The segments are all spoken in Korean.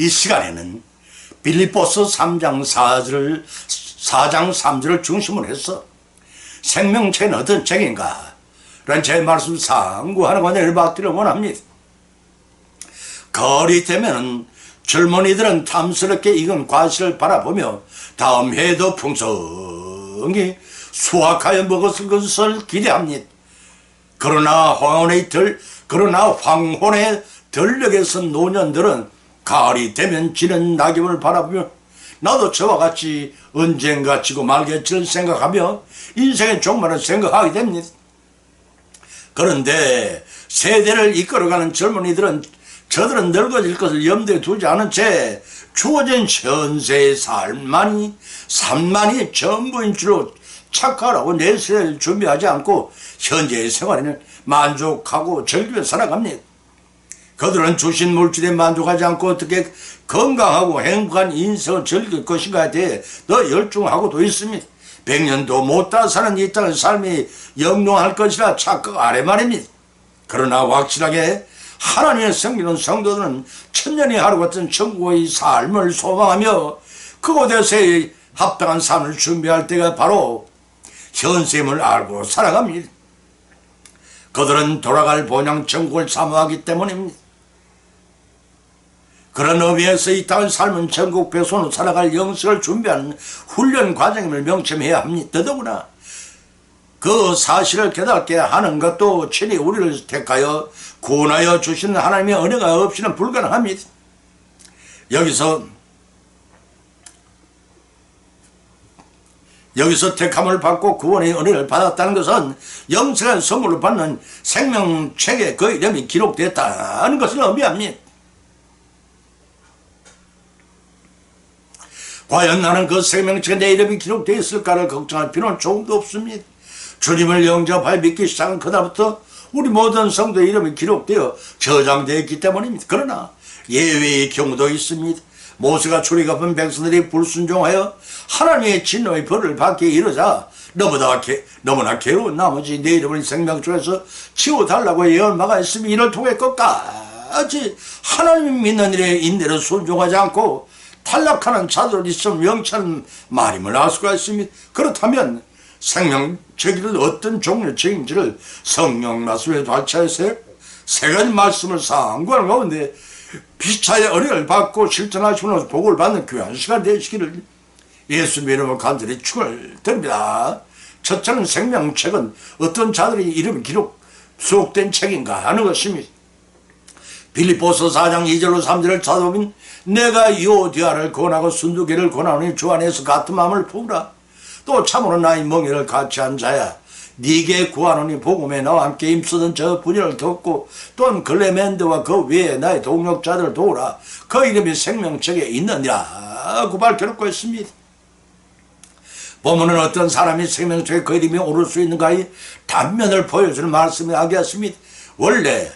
이 시간에는 빌립보스 3장 4절을 4장 3절을 중심으로 해서 생명체는 어떤 책인가? 라는 제 말씀 상고하는 관계를 받기를 원합니다. 거리 되면은 젊은이들은 탐스럽게 익은 과실을 바라보며 다음 해에도 풍성히 수확하여 먹었을 것을 기대합니다. 그러나 황혼의 들, 그러나 황혼의 들녘에 선 노년들은 가을이 되면 지는 낙엽을 바라보며 나도 저와 같이 언젠가 지고 말겠지를 생각하며 인생의 종말을 생각하게 됩니다. 그런데 세대를 이끌어가는 젊은이들은 저들은 늙어질 것을 염두에 두지 않은 채 주어진 현세의 삶만이 삶만이 전부인 줄로 착각하고 내세를 준비하지 않고 현재의 생활에는 만족하고 즐기며 살아갑니다. 그들은 주신 물질에 만족하지 않고 어떻게 건강하고 행복한 인생을 즐길 것인가에 대해 더 열중하고도 있습니다. 백년도 못다 사는 이 땅의 삶이 영롱할 것이라 착각 아래 말입니다. 그러나 확실하게 하나님의 섬기는 성도들은 천년이 하루 같은 천국의 삶을 소망하며 그곳에서의 합당한 삶을 준비할 때가 바로 현세임을 알고 살아갑니다. 그들은 돌아갈 본향 천국을 사모하기 때문입니다. 그런 의미에서 이 땅의 삶은 전국 배선으로 살아갈 영성을 준비하는 훈련 과정임을 명심해야 합니다. 더더구나 그 사실을 깨닫게 하는 것도 친히 우리를 택하여 구원하여 주시는 하나님의 은혜가 없이는 불가능합니다. 여기서 여기서 택함을 받고 구원의 은혜를 받았다는 것은 영생한 선물을 받는 생명책에 그 이름이 기록됐다는 것을 의미합니다. 과연 나는 그 생명책에 내 이름이 기록되어 있을까를 걱정할 필요는 조금도 없습니다. 주님을 영접하여 믿기 시작한 그다음부터 우리 모든 성도의 이름이 기록되어 저장되어 있기 때문입니다. 그러나 예외의 경우도 있습니다. 모세가 출애굽한 백성들이 불순종하여 하나님의 진노의 벌을 받기에 이르자 너보다 게, 너무나 괴로운 나머지 내 이름을 생명줄에서 치워달라고 예언마가 있으면 이를 통해 끝까지 하나님 믿는 일에 인내로 순종하지 않고 탈락하는 자들 있으면 영찬 말임을 알 수가 있습니다. 그렇다면 생명책을 어떤 종류의 책인지를 성령 말씀에 발차해서 세 가지 말씀을 상고하는 가운데 피차의 은혜를 받고 실천하시면서 복을 받는 귀한 시간 되시기를 예수 이름으로 간절히 축을 드립니다. 첫째는 생명책은 어떤 자들의 이름이 기록 수록된 책인가 하는 것입니다. 빌립보서 4장 2절로 3절을 찾아보면 내가 요디아를 권하고 순두개를 권하노니 주 안에서 같은 마음을 품으라. 또 참으로 나의 멍에를 같이 한 자야. 네게 구하노니 복음에 나와 함께 힘쓰던 저 분열을 돕고 또한 글레멘드와 그 외에 나의 동력자들을 도우라. 그 이름이 생명책에 있느니라. 고 밝혀놓고 있습니다. 보면은 어떤 사람이 생명책에 그 이름이 오를 수 있는가의 단면을 보여주는 말씀이 하겠습니다. 원래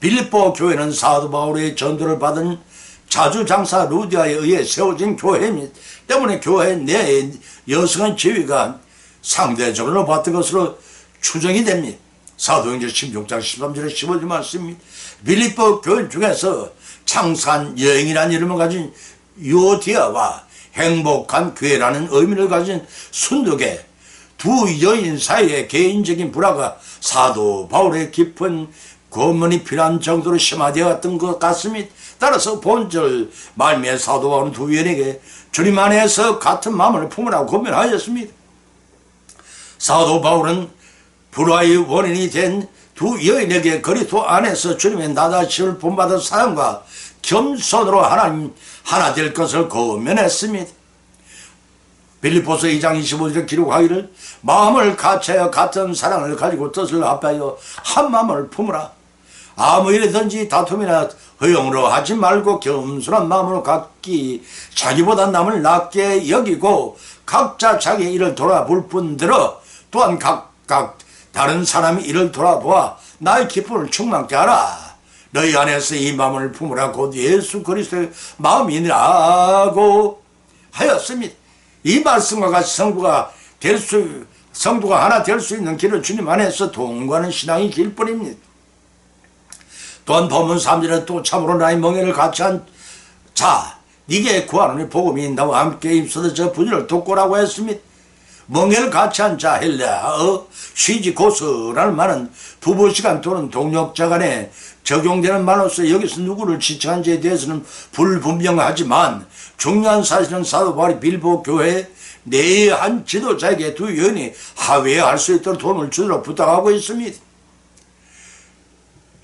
빌립보 교회는 사도 바울의 전도를 받은 자주장사 루디아에 의해 세워진 교회입니다. 때문에 교회 내 여성의 지위가 상대적으로 받던 것으로 추정이 됩니다. 사도행전 16장 13절에 15절 말씀입니다. 빌립보 교회 중에서 창산 여행이라는 이름을 가진 요디아와 행복한 교회라는 의미를 가진 순덕의 두 여인 사이의 개인적인 불화가 사도 바울의 깊은 고문이 필요한 정도로 심화되었던 것 같습니다. 따라서 본절 말미에 사도 바울은 두 여인에게 주님 안에서 같은 마음을 품으라고 고면하였습니다. 사도 바울은 불화의 원인이 된 두 여인에게 그리스도 안에서 주님의 나다심을 본받은 사랑과 겸손으로 하나님 하나 될 것을 고면했습니다. 빌리포스 2장 25절에 기록하기를 마음을 같이하여 같은 사랑을 가지고 뜻을 합하여 한 마음을 품으라. 아무 일이든지 다툼이나 허용으로 하지 말고 겸손한 마음으로 갖기 자기보다 남을 낮게 여기고 각자 자기 일을 돌아볼 뿐더러 또한 각각 다른 사람이 이를 돌아보아 나의 기쁨을 충만케 하라. 너희 안에서 이 마음을 품으라 곧 예수 그리스도의 마음이니라고 하였습니다. 이 말씀과 같이 성부가 될 수, 성도가 하나 될 수 있는 길은 주님 안에서 동거하는 신앙이 길뿐입니다. 또한 본문 3절에 또 참으로 나의 멍에를 같이 한 자, 네게 구하노니 복음이 나와 함께 입서서 저 분열을 돕고라고 했습니다. 멍해를 같이 한 자 헬라 어 쉬지 고스라는 말은 부부 시간 또는 동력자 간에 적용되는 말로서 여기서 누구를 지칭한지에 대해서는 불분명하지만 중요한 사실은 사도 바울이 빌보 교회 내의 한 지도자에게 두 여인이 화해할 수 있도록 도움을 주도록 부탁하고 있습니다.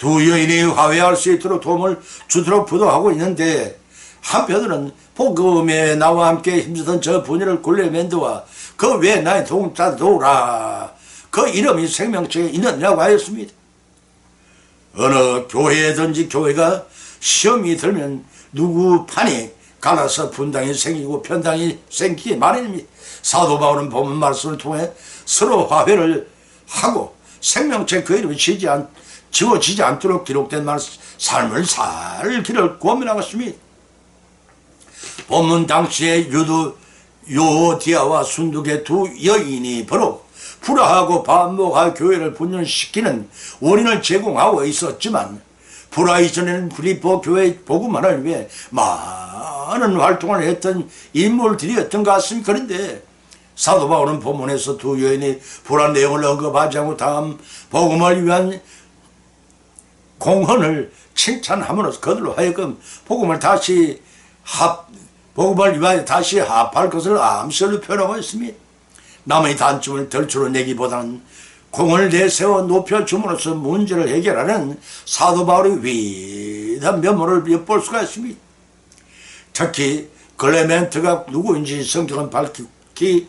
두 여인이 화해할 수 있도록 도움을 주도록 부탁하고 있는데 한편으로는 복음에 나와 함께 힘쓰던 저 분열을 굴레 맨드와 그 외 나의 동자 도라 그 이름이 생명체에 있느냐고 하였습니다. 어느 교회든지 교회가 시험이 들면 누구 판이 갈라서 분당이 생기고 편당이 생기기 마련입니다. 사도 바울은 본문 말씀을 통해 서로 화해를 하고 생명체 그 이름이 지지 않, 지워지지 않도록 기록된 말, 삶을 살기를 고민하고 있습니다. 본문 당시에 유두 요디아와 순두의 두 여인이 바로 불화하고 반목하 교회를 분열시키는 원인을 제공하고 있었지만 불화 이전에는 브리포 교회 복음화를 위해 많은 활동을 했던 인물들이었던 것 같습니다. 그런데 사도 바울은 본문에서 두 여인이 불화 내용을 언급하지 않고 다음 복음을 위한 공헌을 칭찬함으로써 그들로 하여금 복음을 다시 합 복음을 위하여 다시 합할 것을 암시로 표현하고 있습니다. 남의 단점을 덜추로 내기보다는 공을 내세워 높여줌으로써 문제를 해결하는 사도 바울의 위대한 면모를 엿볼 수가 있습니다. 특히 클레멘트가 누구인지 성경은 밝히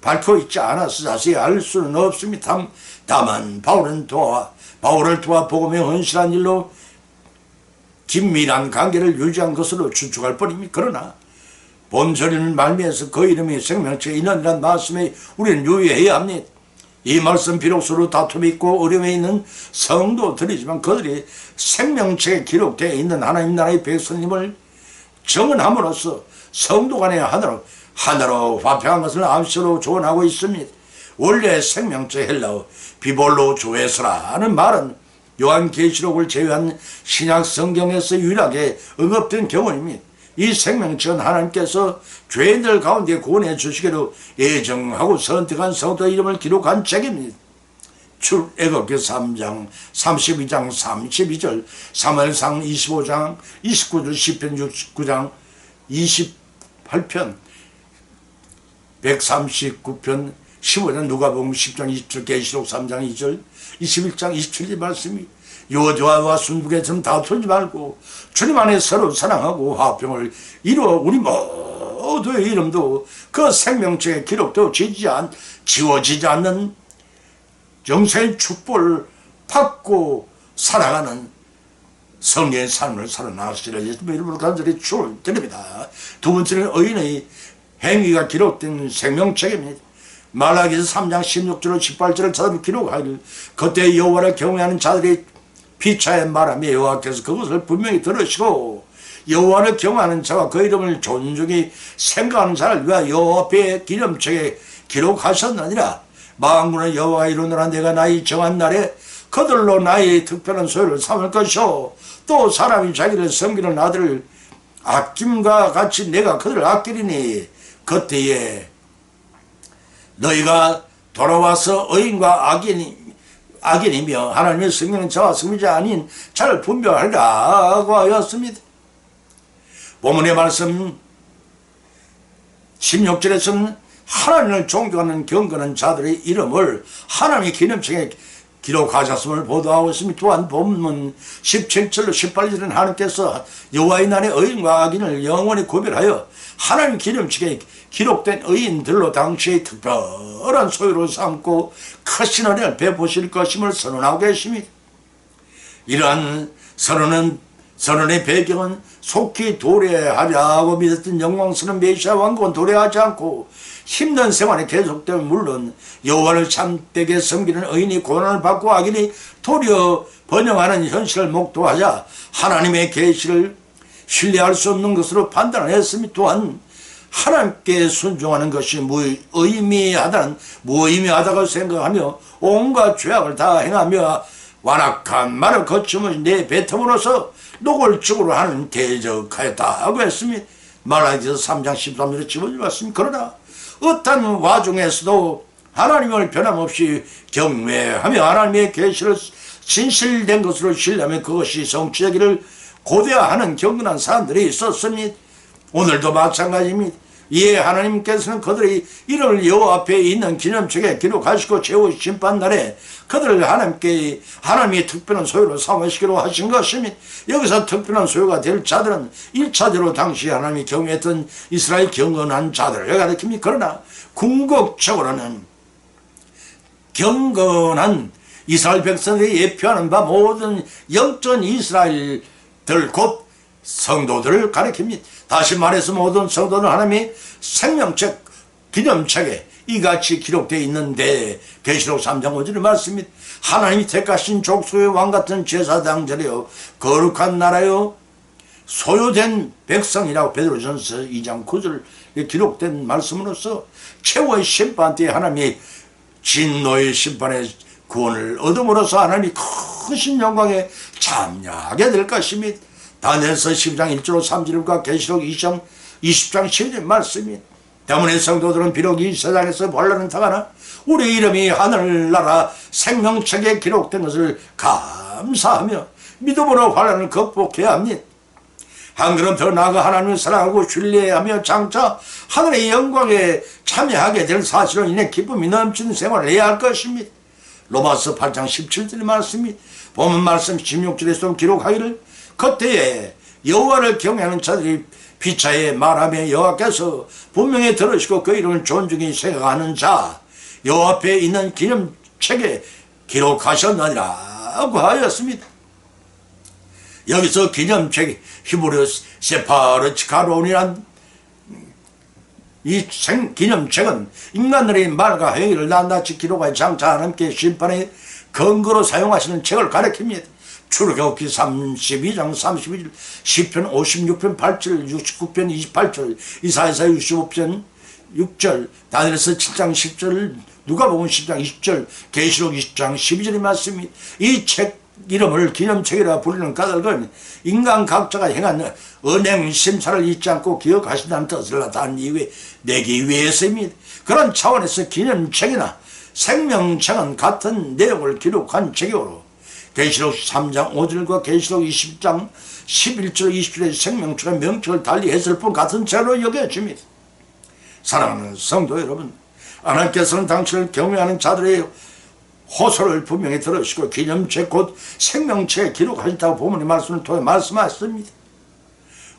밝혀 있지 않아서 자세히 알 수는 없습니다. 다만 바울은 도와 바울을 도와 복음의 헌신한 일로 긴밀한 관계를 유지한 것으로 추측할 뿐입니다. 그러나 본절인 말미에서 그 이름이 생명체에 있는이란 말씀에 우리는 유의해야 합니다. 이 말씀 비록소로 다툼이 있고 어려움에 있는 성도들이지만 그들이 생명체에 기록되어 있는 하나님 나라의 백성님을 정언함으로써 성도 간의 하나로 하나로 화평한 것을 암시로 조언하고 있습니다. 원래 생명체 헬라어 비볼로 조에서라는 말은 요한계시록을 제외한 신약 성경에서 유일하게 언급된 경우입니다. 이 생명체는 하나님께서 죄인들 가운데 구원해 주시기로 예정하고 선택한 성도 이름을 기록한 책입니다. 출애굽기 3장, 32장, 32절, 사무엘상 25장, 29절, 시편 69장, 28편, 139편, 15년 누가복음 10장 27, 계시록 3장 2절, 21장 27절 말씀이 여자와 순북에처럼 다투지 말고 주님 안에 서로 사랑하고 화평을 이루어 우리 모두의 이름도 그 생명체에 기록되어 지지 않, 지워지지 않는 영생의 축복을 받고 살아가는 성령의 삶을 살아나시라 예수님의 이름으로 간절히 축원드립니다. 두 번째는 의인의 행위가 기록된 생명책입니다. 말라기서 3장 16절 18절을 찾아보면 기록하기를 그때 여호와를 경외하는 자들이 피차에 말하며 여호와께서 그것을 분명히 들으시고 여호와를 경외하는 자와 그 이름을 존중히 생각하는 자를 위하여 여호와의 기름책에 기록하셨느니라. 만군의 여호와가 이루노라 내가 나의 정한 날에 그들로 나의 특별한 소유를 삼을 것이요 또 사람이 자기를 섬기는 아들을 아낌과 같이 내가 그들을 아끼리니 그때에 너희가 돌아와서 의인과 악인이 악인이며 하나님의 성령은 저와 성미자 아닌 잘 분별하라고 하였습니다. 본문의 말씀 16절에서는 하나님을 존경하는 경건한 자들의 이름을 하나님의 기념책에 기록하셨음을 보도하고 있습니다. 또한 본문 17절로 18절은 하나님께서 여호와의 날의 의인과 악인을 영원히 구별하여 하나님 기념책에 기록된 의인들로 당시의 특별한 소유로 삼고 크신 은혜를 베푸실 것임을 선언하고 계십니다. 이러한 선언은 선언의 배경은 속히 도래하려고 믿었던 영광스러운 메시아 왕국은 도래하지 않고 힘든 생활이 계속되면 물론 여호와를 참되게 섬기는 의인이 고난을 받고 악인이 도리어 번영하는 현실을 목도하자 하나님의 계시를 신뢰할 수 없는 것으로 판단했으며 또한 하나님께 순종하는 것이 무의미하다는 무의미하다고 생각하며 온갖 죄악을 다 행하며 완악한 말을 거침을 내뱉음으로써 노골적으로 하는 대적하였다고 했습니다. 말라기서 3장 13절에 집어주었습니다. 그러나 어떤 와중에서도 하나님을 변함없이 경외하며 하나님의 계시를 진실된 것으로 신뢰하며 그것이 성취되기를 고대하는 경건한 사람들이 있었습니다. 오늘도 마찬가지입니다. 이에 하나님께서는 그들의 이름을 여호와 앞에 있는 기념책에 기록하시고 최후 심판날에 그들을 하나님께 하나님의 특별한 소유로 삼으시기로 하신 것입니다. 여기서 특별한 소유가 될 자들은 1차적으로 당시 하나님이 경외했던 이스라엘 경건한 자들을 가리킵니다. 그러나 궁극적으로는 경건한 이스라엘 백성들이 예표하는 바 모든 영전 이스라엘들 곧 성도들을 가리킵니다. 다시 말해서 모든 성도는 하나님의 생명책 기념책에 이같이 기록되어 있는데 계시록 3장 5절의 말씀입니다. 하나님이 택하신 족속의 왕같은 제사장들이요 거룩한 나라요 소유된 백성이라고 베드로전서 2장 9절에 기록된 말씀으로서 최후의 심판 때 하나님이 진노의 심판의 구원을 얻음으로써 하나님이 크신 영광에 참여하게 될 것입니다. 다니엘서 10장 1절 3절과 계시록 20장 20장 10절 말씀이 때문에 성도들은 비록 이 세상에서 벌레는 타가나 우리 이름이 하늘나라 생명책에 기록된 것을 감사하며 믿음으로 환란을 극복해야 합니다. 한 걸음 더 나아가 하나님을 사랑하고 신뢰하며 장차 하늘의 영광에 참여하게 될 사실로 인해 기쁨이 넘치는 생활을 해야 할 것입니다. 로마서 8장 17절의 말씀이 보면 말씀 16절에서 기록하기를 그때에 여호와를 경외하는 자들이 피차에 말하며 여호와께서 분명히 들으시고 그 이름을 존중히 생각하는 자 여호와 앞에 있는 기념책에 기록하셨느니라고 하였습니다. 여기서 기념책 히브리어 세파르치 가론이란 이 생, 기념책은 인간들의 말과 행위를 낱낱이 기록하여 장차 하나님께 심판의 근거로 사용하시는 책을 가리킵니다. 출애굽기 32장 32절, 시편 56편 8절, 69편 28절, 이사야서 65편 6절, 다니엘서 7장 10절, 누가복음 10장 20절, 계시록 20장 12절의 말씀이 이 책 이름을 기념책이라 부르는 까닭은 인간 각자가 행한 은행 심사를 잊지 않고 기억하신다는 뜻을 나타낸 이유에 내기 위해서입니다. 그런 차원에서 기념책이나 생명책은 같은 내용을 기록한 책이오로 계시록 3장 5절과 계시록 20장 11절 20절의 생명책의 명칭을 달리 했을 뿐 같은 죄로 여겨집니다. 사랑하는 성도 여러분 하나님께서는 당신을 경외하는 자들의 호소를 분명히 들으시고 기념책 곧 생명책에 기록하셨다고 보문의 말씀을 통해 말씀하셨습니다.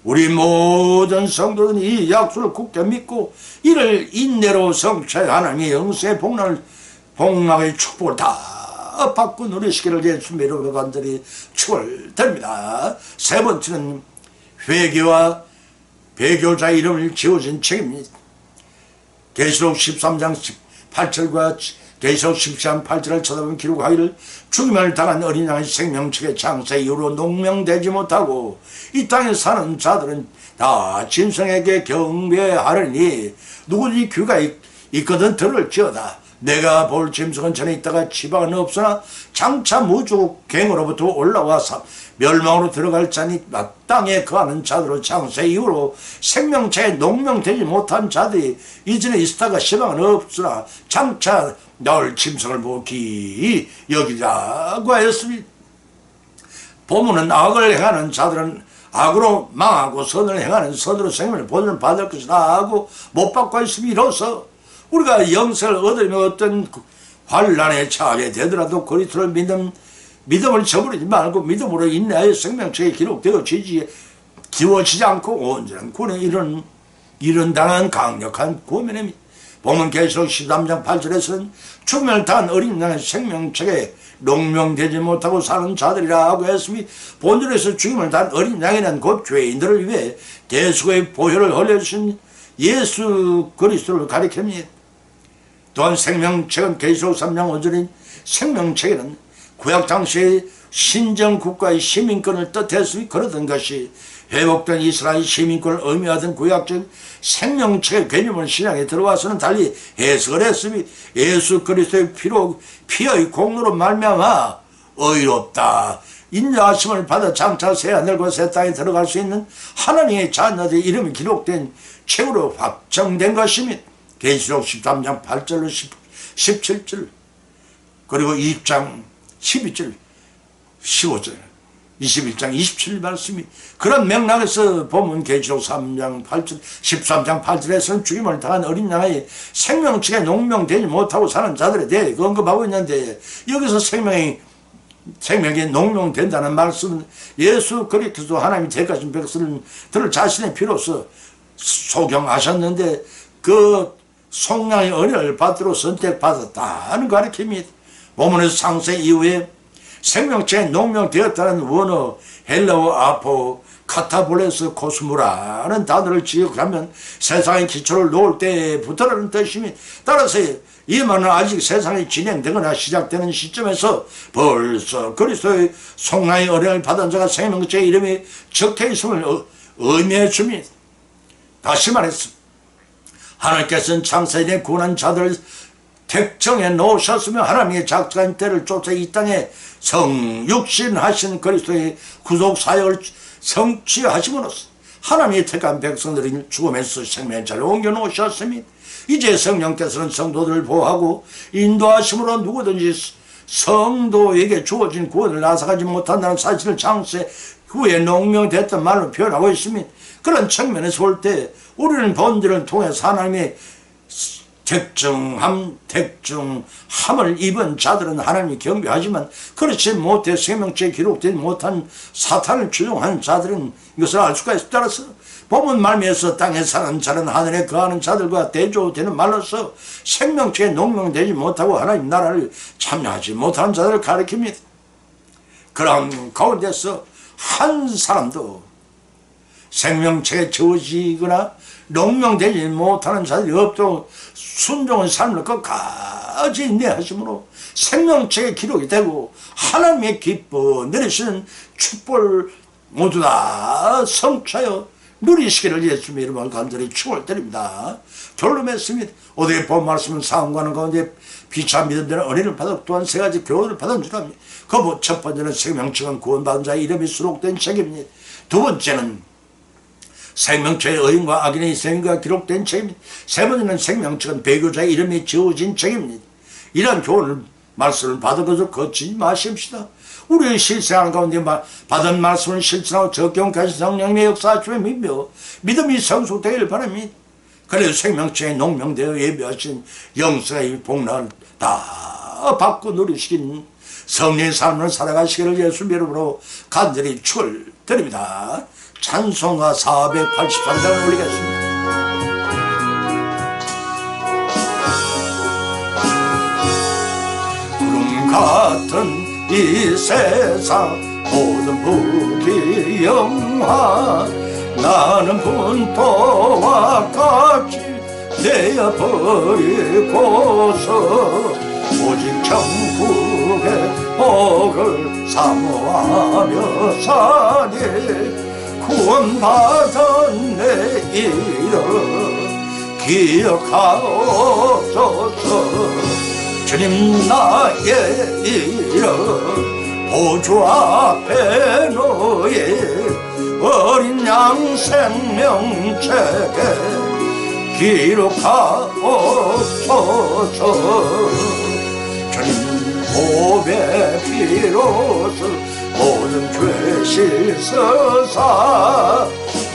우리 모든 성도들은 이 약속을 굳게 믿고 이를 인내로 성취해 하나님의 영세의 복락을 복락의 축복을 다 받고 누리시기를 예수님으로 간절히 축원드립니다. 세 번째는 회개와 배교자 이름을 지어진 책입니다. 계시록 13장 8절과 계시록 13장 8절을 쳐다보면 기록하기를 죽임을 당한 어린 양의 생명책의 창세 이후로 농명되지 못하고 이 땅에 사는 자들은 다 짐승에게 경배하려니 누구든지 귀가 있, 있거든 들을지어다 내가 볼 짐승은 전에 있다가 지방은 없으나 장차 무주 갱으로부터 올라와서 멸망으로 들어갈 자니 땅에 거하는 자들로 창세 이후로 생명체에 농명되지 못한 자들이 이전에 있다가 시방은 없으나 장차 나올 짐승을 보고 기 여기자고 하였습니다. 보문은 악을 행하는 자들은 악으로 망하고 선을 행하는 선으로 생명을 본을 받을 것이다 하고 못 받고 있음이 이로써 우리가 영생을 얻으면 어떤 환란에 처하게 되더라도 그리스도를 믿음, 믿음을 저버리지 말고 믿음으로 인내하여 생명책에 기록되어지지 지워지지 않고 온전한 구원에 이런 이런 당한 강력한 고면입니다. 보면 계시록 13장 8절에서는 죽음을 당한 어린 양의 생명책에 농명되지 못하고 사는 자들이라 하고 했으니 본절에서 죽임을 당한 어린 양이란 곧 죄인들을 위해 대수의 보혈을 흘려주신 예수 그리스도를 가리킵니다. 또한 생명책은 계시록 3장 5절인 생명책에는 구약 당시의 신정 국가의 시민권을 뜻했으니 그러던 것이 회복된 이스라엘 시민권을 의미하던 구약적 생명책의 개념을 신앙에 들어와서는 달리 해석을 했으니 예수 그리스도의 피로 피의 공로로 말미암아 의롭다. 인자하심을 받아 장차 새 하늘과 새 땅에 들어갈 수 있는 하나님의 자녀들의 이름이 기록된 책으로 확정된 것입니다. 계시록 13장 8절로 10, 17절 그리고 2장 12절 15절 21장 27절 말씀이 그런 맥락에서 보면 계시록 3장 8절 13장 8절에서는 죽임을 당한 어린 양의 생명체가 농명되지 못하고 사는 자들에 대해 언급하고 있는데 여기서 생명이 생명이 농명된다는 말씀은 예수 그리스도 하나님이 대가신 백성들을 자신의 피로서 소경하셨는데 그 속량의 은혜를 받도록 선택받았다는 가르침입니다. 본문에서 상세 이후에 생명체에 농명되었다는 원어 헬라어 아포 카타볼레스 코스무라는 단어를 지역하면 세상의 기초를 놓을 때부터라는 뜻이니 따라서 이 말은 아직 세상이 진행되거나 시작되는 시점에서 벌써 그리스도의 속량의 은혜를 받은 자가 생명체의 이름이 적혀 있음을 어- 의미해 줍니다. 다시 말해서 하나님께서는 창세전에 구원한 자들을 택정해 놓으셨으며 하나님의 작정한 때를 쫓아 이 땅에 성육신하신 그리스도의 구속 사역을 성취하심으로써 하나님의 택한 백성들이 죽음에서 생명의 자를 옮겨 놓으셨습니다. 이제 성령께서는 성도들을 보호하고 인도하심으로 누구든지 성도에게 주어진 구원을 나서가지 못한다는 사실을 창세 후에 농명됐던 말로 표현하고 있습니다. 그런 측면에서 볼 때 우리는 본질을 통해서 하나님의 택정함, 택정함을 입은 자들은 하나님이 경배하지만 그렇지 못해 생명체에 기록되지 못한 사탄을 추종하는 자들은 이것을 알 수가 있어 따라서 본문 말미에서 땅에 사는 자는 하늘에 거하는 자들과 대조되는 말로서 생명체에 농명되지 못하고 하나님 나라를 참여하지 못하는 자들을 가리킵니다. 그런 가운데서 한 사람도 생명체에 지워지거나 농명되지 못하는 자들이 없도록 순종한 삶을 끝까지 인내하심으로 생명체에 기록이 되고 하나님의 기뻐 내리시는 축복을 모두 다 성취하여 누리시기를 예수님의 이름으로 간절히 축원드립니다. 결로 맺습니다. 오늘 본 말씀은 상관하는 가운데 비참 믿음 되는 은혜를 받아 또한 세 가지 교훈을 받은 줄 압니다. 그첫 번째는 생명체가 구원받은 자의 이름이 수록된 책입니다. 두 번째는 생명체의 의인과 악인의 생과 기록된 책입니다. 세 번째는 생명체는 배교자의 이름이 지어진 책입니다. 이러한 교훈을 말씀을 받은 것을 거치지 마십시다. 우리의 실생활 가운데 마- 받은 말씀을 실천하고 적용하신 성령님의 역사하심에 믿며 믿음이 성숙되기를 바랍니다. 그래서 생명체에 농명되어 예비하신 영생의 복락을 다 받고 누리시긴 성령의 삶을 살아가시기를 예수 이름으로 간절히 축을 드립니다. 찬송가 483장을 올리겠습니다. 같은 이 세상 모든 부귀영화 나는 분토와 같이 되어버리고서 오직 천국의 복을 사모하며 사니 구원받은 내 이름 기억하옵소서. 주님 나의 이름 보주 앞에 놓인 어린 양 생명책에 기록하옵소서. 주님 보배 비로소 모든 죄 씻어사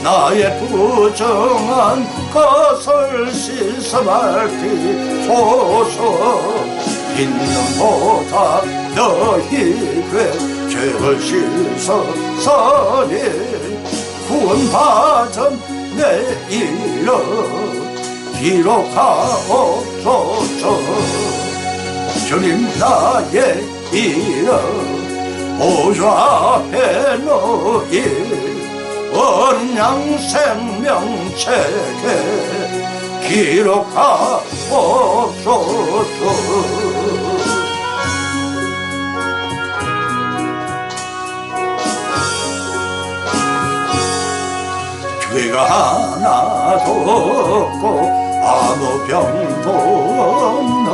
나의 부정한 것을 씻어 밝히소서 있는 보다 너희 되 죄를 씻어서니 구원받은 내 이름 기록하옵소서. 주님 나의 이름 보좌 앞에 놓인 어린 양 생명책에 기록하옵소서. 죄가 하나도 없고 아무 병도 없는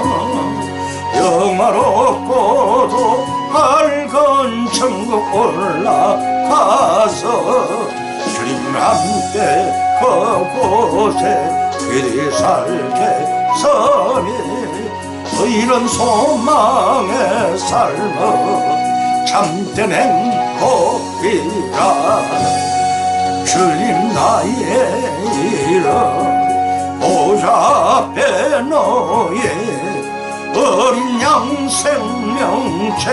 영화롭고도 천국 올라가서 주님 함께 그곳에 길이 살게 서니 이런 소망의 삶은 참된 행복이라. 주님 나의 이름 보좌 앞에 너의 어린 양 생명책에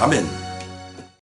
Amén.